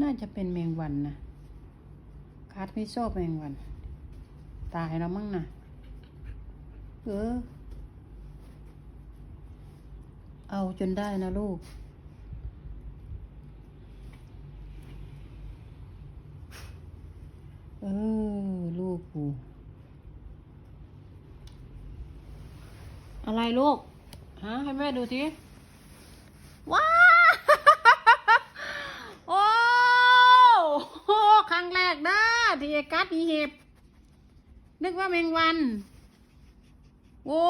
น่าจะเป็นแมงวันนะคัดไม่ชอบแมงวัน ตายแล้วมั้งนะเออ เอาจนได้นะลูก เออ ลูกกูอะไรลูก ฮะ ให้แม่ดูทีว้า โอ้โหค รั้งแรกนะที่ไอ้กัดมีเห็บ นึกว่าแมงวัน โอ้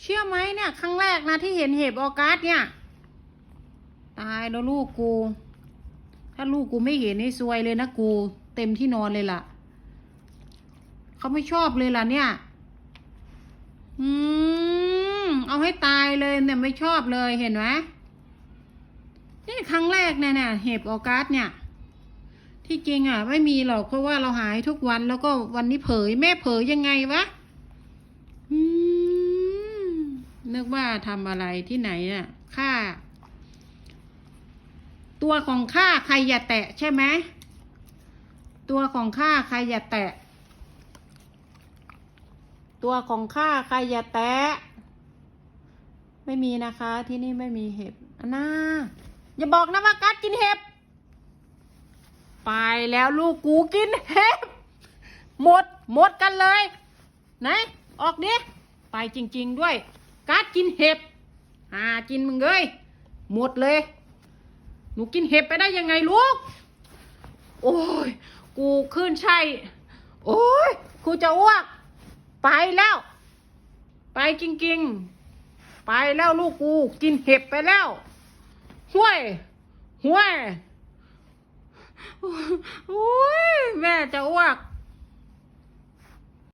เชื่อไหมเนี่ย ครั้งแรกนะที่เห็นเห็บออกัสเนี่ย ตายแล้วลูกกู ถ้าลูกกูไม่เห็นนี่ซวยเลยนะกู เต็มที่นอนเลยล่ะ เขาไม่ชอบเลยล่ะเนี่ย อืม เอาให้ตายเลยเนี่ยไม่ชอบเลยเห็นไหม นี่ครั้งแรกเนี่ยเนี่ยเห็บออกัสเนี่ย ที่จริงอะ ไม่มีหรอกเพราะว่าเราหายทุกวันแล้วก็วันนี้เผยแม่เผยยังไงวะนึกว่าทำอะไรที่ไหนน่ะฆ่าตัวของข้าใครอย่าแตะใช่ไหมตัวของข้าใครอย่าแตะ ตัวของข้าใครอย่าแตะ ไม่มีนะคะที่นี่ไม่มีเห็บอันน่า อย่าบอกนะว่ากัดกินเห็บ ไปแล้วลูกกูกินเห็บ หมดหมดกันเลย ไหน ออกดิไปจริง ๆ ด้วยกัดกินเห็บหากินมึงเลยหมดเลย หนูกินเห็บไปได้ยังไงลูก โอ้ย กูขึ้นใช่ โอ้ย กูจะอ้วก ไปแล้ว ไปจริงๆ ไปแล้วลูกกูกินเห็บไปแล้ว ห้วยห้วยโอ้ยแม่จะโ